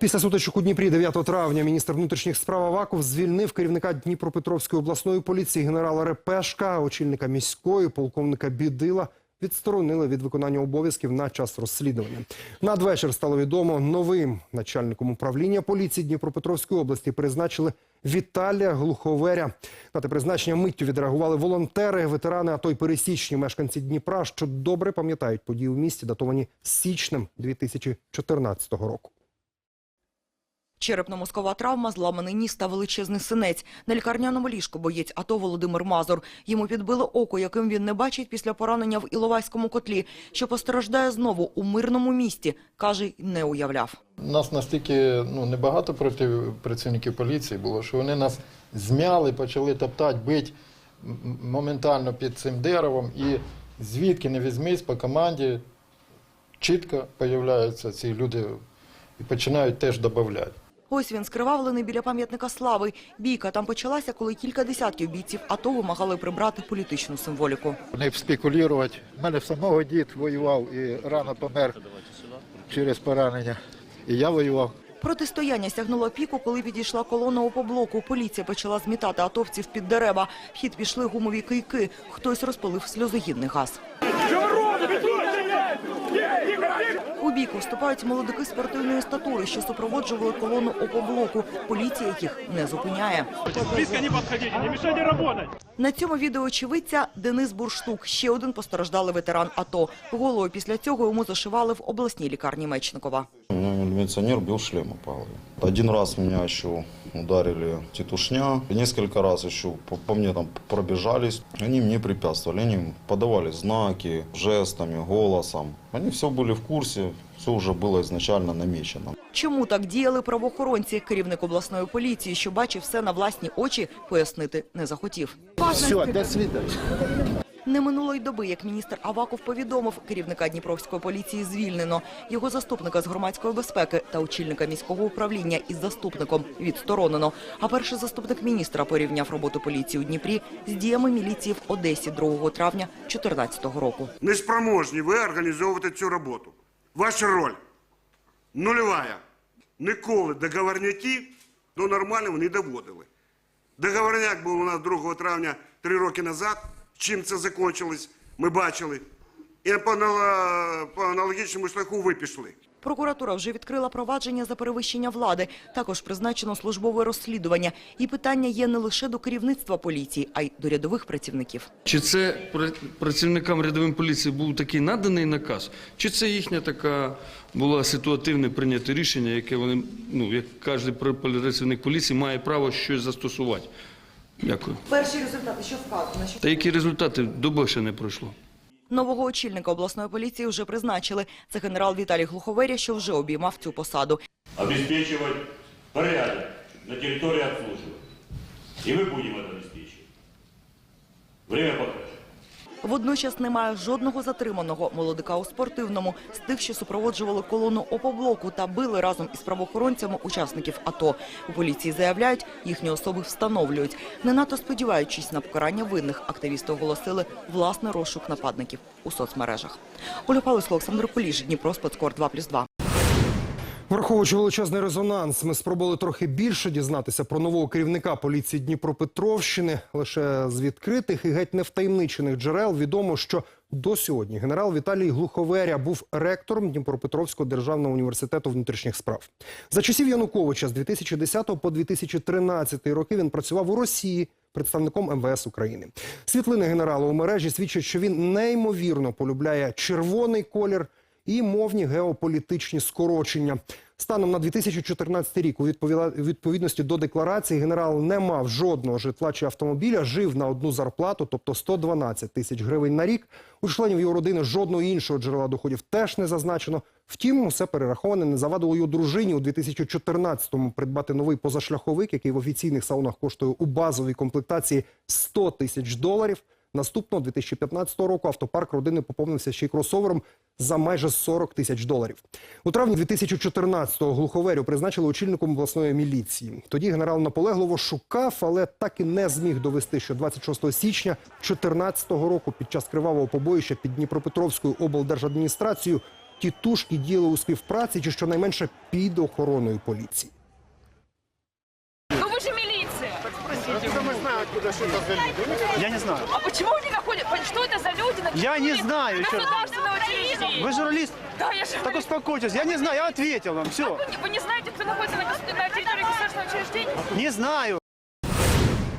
Після сутичок у Дніпрі 9 травня міністр внутрішніх справ Аваков звільнив керівника Дніпропетровської обласної поліції генерала Репешка, очільника міської, полковника Бідила. Відсторонили від виконання обов'язків на час розслідування. Надвечір стало відомо новим начальником управління поліції Дніпропетровської області призначили Віталія Глуховеря. На те призначення миттю відреагували волонтери, ветерани, а то й пересічні мешканці Дніпра, що добре пам'ятають події в місті, датовані січнем 2014 року. Черепно-мозкова травма, зламаний ніс та величезний синець. На лікарняному ліжку боєць АТО Володимир Мазур. Йому підбило око, яким він не бачить після поранення в Іловайському котлі. Що постраждає знову у мирному місті, каже, не уявляв. Нас настільки ну, небагато проти працівників поліції було, що вони нас змяли, почали топтати, бити моментально під цим деревом. І звідки не візьмись по команді, чітко з'являються ці люди і починають теж додати. Ось він скривавлений біля пам'ятника слави. Бійка там почалася, коли кілька десятків бійців АТО вимагали прибрати політичну символіку. не спекулювати. У мене самого дід воював і рано помер через поранення. І я воював. Протистояння сягнуло піку, коли підійшла колона опоблоку. Поліція почала змітати атовців під дерева. В хід пішли гумові кийки. Хтось розпалив сльозогінний газ. У бійку вступають молодики спортивної статури, що супроводжували колону опоблоку. Поліція їх не зупиняє. Близько не підходіть, не мішайте працювати. На цьому відео очевидця Денис Бурштук, ще один постраждалий ветеран АТО. Голову після цього йому зашивали в обласній лікарні Мечникова. Меня милиционер бил шлем упал. Один раз мене еще ударили тетушня. Несколько раз еще по, по мне там пробежались. Они мне препятствовали. Они подавали знаки, жестами, голосом. Они все были в курсе. Все уже было изначально намечено. Чому так діяли правоохоронці? Керівник обласної поліції, що бачив все на власні очі, пояснити не захотів. Все, до свидання. Не минулої доби, як міністр Аваков повідомив, керівника Дніпровської поліції звільнено. Його заступника з громадської безпеки та очільника міського управління із заступником відсторонено. А перший заступник міністра порівняв роботу поліції у Дніпрі з діями міліції в Одесі 2 травня 2014 року. Неспроможні ви організовувати цю роботу. Ваша роль нульова. Ніколи договорняки до нормального не доводили. Договорняк був у нас 2 травня три роки назад. Чим це закінчилось, ми бачили. І по, аналогічному шляху ви пішли. Прокуратура вже відкрила провадження за перевищення влади. Також призначено службове розслідування. І питання є не лише до керівництва поліції, а й до рядових працівників. Чи це пра- працівникам рядовим поліції був такий наданий наказ, чи це їхня така була ситуативне прийняте рішення, яке вони, ну як кожен пр- працівник поліції має право щось застосувати? Дякую. Перші результати, що вказано? Та які результати доби ще не пройшло? Нового очільника обласної поліції вже призначили. Це генерал Віталій Глуховеря, що вже обіймав цю посаду. Обезпечувати порядок на території обслуживания. І ми будемо це обезпечувати. Время покажет. Водночас немає жодного затриманого молодика у спортивному з тих, що супроводжували колону опоблоку та били разом із правоохоронцями учасників АТО. У поліції заявляють, їхні особи встановлюють. Не надто сподіваючись на покарання винних, активісти оголосили власний розшук нападників у соцмережах. Оля Павловська, Олександр Поліж, Дніпро, Спецкор 2+,2. Враховуючи величезний резонанс, ми спробували трохи більше дізнатися про нового керівника поліції Дніпропетровщини. Лише з відкритих і геть невтаємничених джерел відомо, що до сьогодні генерал Віталій Глуховеря був ректором Дніпропетровського державного університету внутрішніх справ. За часів Януковича з 2010 по 2013 роки він працював у Росії представником МВС України. Світлини генерала у мережі свідчать, що він неймовірно полюбляє червоний колір і мовні геополітичні скорочення. Станом на 2014 рік, у відповідності до декларації, генерал не мав жодного житла чи автомобіля, жив на одну зарплату, тобто 112 тисяч гривень на рік. У членів його родини жодного іншого джерела доходів теж не зазначено. Втім, усе перераховане не завадило його дружині у 2014-му придбати новий позашляховик, який в офіційних салонах коштує у базовій комплектації 100 тисяч доларів. Наступного 2015 року автопарк родини поповнився ще й кросовером за майже 40 тисяч доларів. У травні 2014-го глуховерю призначили очільником обласної міліції. Тоді генерал наполегливо шукав, але так і не зміг довести, що 26 січня 2014 року під час кривавого побоїща під Дніпропетровською облдержадміністрацією тітушки діяли у співпраці чи щонайменше під охороною поліції. Ну вы же милиция. Я не знаю. А почему они находят? Что это за люди? на Я не территории знаю еще. Государственного учреждения. Вы журналист? Да, я же. Так успокойтесь. Я не знаю, я ответил вам. Все. Вы, вы не знаете, кто находится на, гос- на территории государственного учреждения? Не знаю.